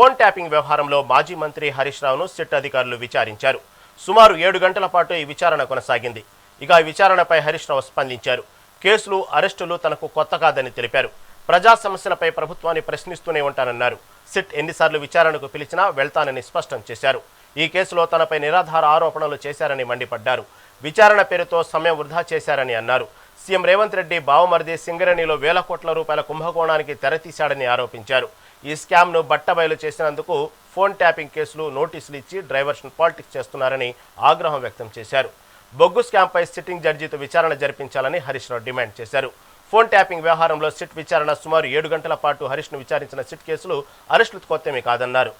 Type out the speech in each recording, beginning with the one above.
Phone tapping వ్యవహారంలో మాజీ మంత్రి హరీష్ రావును సిట్ అధికారులు విచారించారు. సుమారు ఏడు గంటల పాటు ఈ విచారణ కొనసాగింది. ఇక ఈ విచారణపై హరీష్ రావు స్పందించారు. కేసులు అరెస్టులు తనకు కొత్త కాదని తెలిపారు. ప్రజా సమస్యలపై ప్రభుత్వాన్ని ప్రశ్నిస్తూనే ఉంటానన్నారు. సిట్ ఎన్నిసార్లు విచారణకు పిలిచినా వెళ్తానని స్పష్టం చేశారు. ఈ కేసులో తనపై నిరాధార ఆరోపణలు చేశారని మండిపడ్డారు. విచారణ పేరుతో సమయం వృధా చేశారని అన్నారు. సీఎం రేవంత్ రెడ్డి బావమరిది సింగరేణిలో వేల కోట్ల రూపాయల కుంభకోణానికి తెరతీశాడని ఆరోపించారు. ఈ స్కామ్ను బట్టబయలు చేసినందుకు ఫోన్ ట్యాపింగ్ కేసులు నోటీసులు ఇచ్చి డ్రైవర్షన్ పాలిటిక్స్ చేస్తున్నారని ఆగ్రహం వ్యక్తం చేశారు. బొగ్గు స్కామ్పై సిట్టింగ్ జడ్జితో విచారణ జరిపించాలని హరీష్ రావు డిమాండ్ చేశారు. ఫోన్ ట్యాపింగ్ వ్యవహారంలో సిట్ విచారణ సుమారు ఏడు గంటల పాటు హరీష్ను విచారించిన సిట్ కేసులు అరెస్టులు కొత్తమే కాదన్నారు.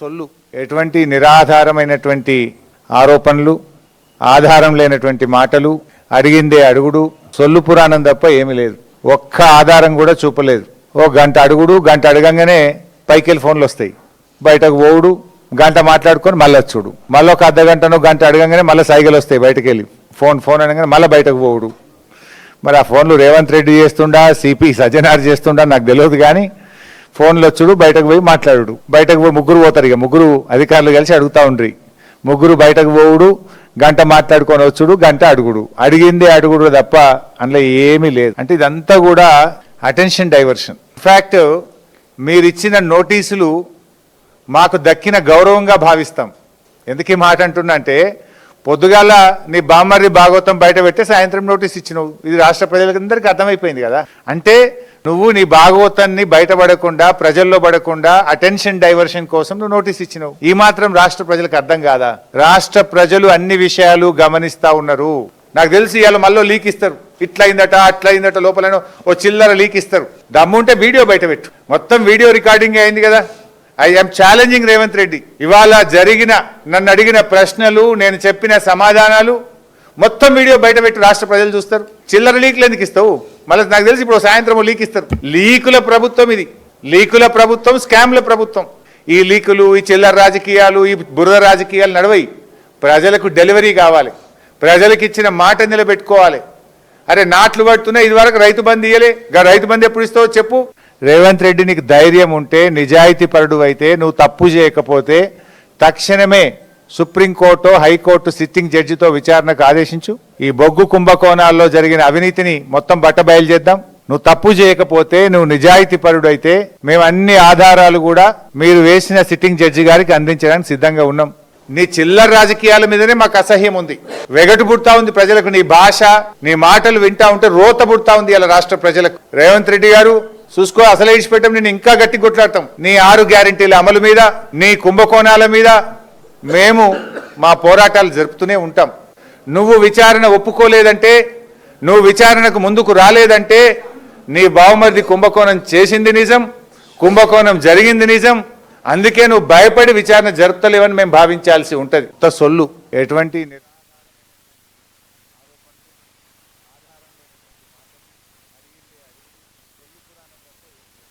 సొల్లు ఎటువంటి నిరాధారమైనటువంటి ఆరోపణలు ఆధారం లేనటువంటి మాటలు అడిగిందే అడుగుడు సొల్లు పురాణం తప్ప ఏమీ లేదు. ఒక్క ఆధారం కూడా చూపలేదు. ఓ గంట అడుగుడు గంట అడగంగానే పైకెళ్ళి ఫోన్లు వస్తాయి. బయటకు పోవుడు గంట మాట్లాడుకొని మళ్ళీ వచ్చుడు. మళ్ళీ ఒక అర్ధ గంటనో గంట అడగంగానే మళ్ళీ సైకిల్ వస్తాయి బయటకు వెళ్ళి ఫోన్ ఫోన్ అనగానే మళ్ళీ బయటకు పోవుడు. మరి ఆ ఫోన్లు రేవంత్ రెడ్డి చేస్తుండా సిపి సజ్జనార్ చేస్తుండా నాకు తెలియదు కానీ ఫోన్లు వచ్చుడు బయటకు పోయి మాట్లాడుడు. బయటకు పోయి ముగ్గురు పోతారు ఇక. ముగ్గురు అధికారులు కలిసి అడుగుతా ఉండ్రి. ముగ్గురు బయటకు పోవుడు గంట మాట్లాడుకొని వచ్చుడు గంట అడుగుడు. అడిగింది అడుగుడు తప్ప అందులో ఏమీ లేదు. అంటే ఇదంతా కూడా అటెన్షన్ డైవర్షన్ ఇన్ఫ్యాక్ట్ మీరు ఇచ్చిన నోటీసులు మాకు దక్కిన గౌరవంగా భావిస్తాం. ఎందుకు ఈ మాట అంటున్నా అంటే పొద్దుగాల నీ బామ్మర్రి భాగవతం బయట పెట్టి సాయంత్రం నోటీస్ ఇచ్చినావు. ఇది రాష్ట్ర ప్రజలందరికీ అర్థమైపోయింది కదా. అంటే నువ్వు నీ భాగవతాన్ని బయటపడకుండా ప్రజల్లో పడకుండా అటెన్షన్ డైవర్షన్ కోసం నువ్వు నోటీస్ ఇచ్చినావు. ఈ మాత్రం రాష్ట్ర ప్రజలకు అర్థం కాదా? రాష్ట్ర ప్రజలు అన్ని విషయాలు గమనిస్తా ఉన్నారు. నాకు తెలిసి ఇవాళ మళ్ళీ లీక్ ఇస్తారు. ఇట్లా అయిందట అట్లా అయిందట లోపల ఓ చిల్లర లీక్ ఇస్తారు. దమ్ముంటే వీడియో బయట పెట్టు. మొత్తం వీడియో రికార్డింగ్ అయింది కదా? ఐఎమ్ ఛాలెంజింగ్ రేవంత్ రెడ్డి ఇవాళ జరిగిన నన్ను అడిగిన ప్రశ్నలు నేను చెప్పిన సమాధానాలు మొత్తం వీడియో బయట పెట్టి రాష్ట్ర ప్రజలు చూస్తారు. చిల్లర లీక్లు ఎందుకు ఇస్తావు? మళ్ళీ నాకు తెలిసి ఇప్పుడు సాయంత్రం లీక్ ఇస్తారు. లీకుల ప్రభుత్వం ఇది. లీకుల ప్రభుత్వం స్కామ్ల ప్రభుత్వం. ఈ లీకులు ఈ చిల్లర రాజకీయాలు ఈ బురద రాజకీయాలు నడవయి. ప్రజలకు డెలివరీ కావాలి. ప్రజలకు ఇచ్చిన మాట నిలబెట్టుకోవాలి. అరే నాట్లు పడుతున్నా ఇదివరకు రైతు బంద్ ఇయ్యలే. గా రైతు బంద్ ఎప్పుడు ఇస్తావో చెప్పు. రేవంత్ రెడ్డి నీకు ధైర్యం ఉంటే నిజాయితీ పరుడు అయితే నువ్వు తప్పు చేయకపోతే తక్షణమే సుప్రీంకోర్టు హైకోర్టు సిట్టింగ్ జడ్జితో విచారణకు ఆదేశించు. ఈ బొగ్గు కుంభకోణాల్లో జరిగిన అవినీతిని మొత్తం బట్టబయలు చేద్దాం. నువ్వు తప్పు చేయకపోతే నువ్వు నిజాయితీ పరుడు అయితే మేము అన్ని ఆధారాలు కూడా మీరు వేసిన సిట్టింగ్ జడ్జి గారికి అందించడానికి సిద్ధంగా ఉన్నాం. నీ చిల్లర రాజకీయాల మీదనే మాకు అసహ్యం ఉంది. వెగటు పుడతా ఉంది ప్రజలకు నీ భాష నీ మాటలు వింటా ఉంటే రోత పుడతా ఉంది ఇలా రాష్ట్ర ప్రజలకు. రేవంత్ రెడ్డి గారు చూసుకో అసలే ఇచ్చిపెట్టాం నేను ఇంకా గట్టి కొట్లాడతాం. నీ ఆరు గ్యారంటీల అమలు మీద నీ కుంభకోణాల మీద మేము మా పోరాటాలు జరుపుతూనే ఉంటాం. నువ్వు విచారణ ఒప్పుకోలేదంటే నువ్వు విచారణకు ముందుకు రాలేదంటే నీ బావమరిది కుంభకోణం చేసింది నిజం కుంభకోణం జరిగింది నిజం. అందుకే నువ్వు భయపడి విచారణ జరుపుతలేవని మేము భావించాల్సి ఉంటుంది. సొల్లు. ఎటువంటి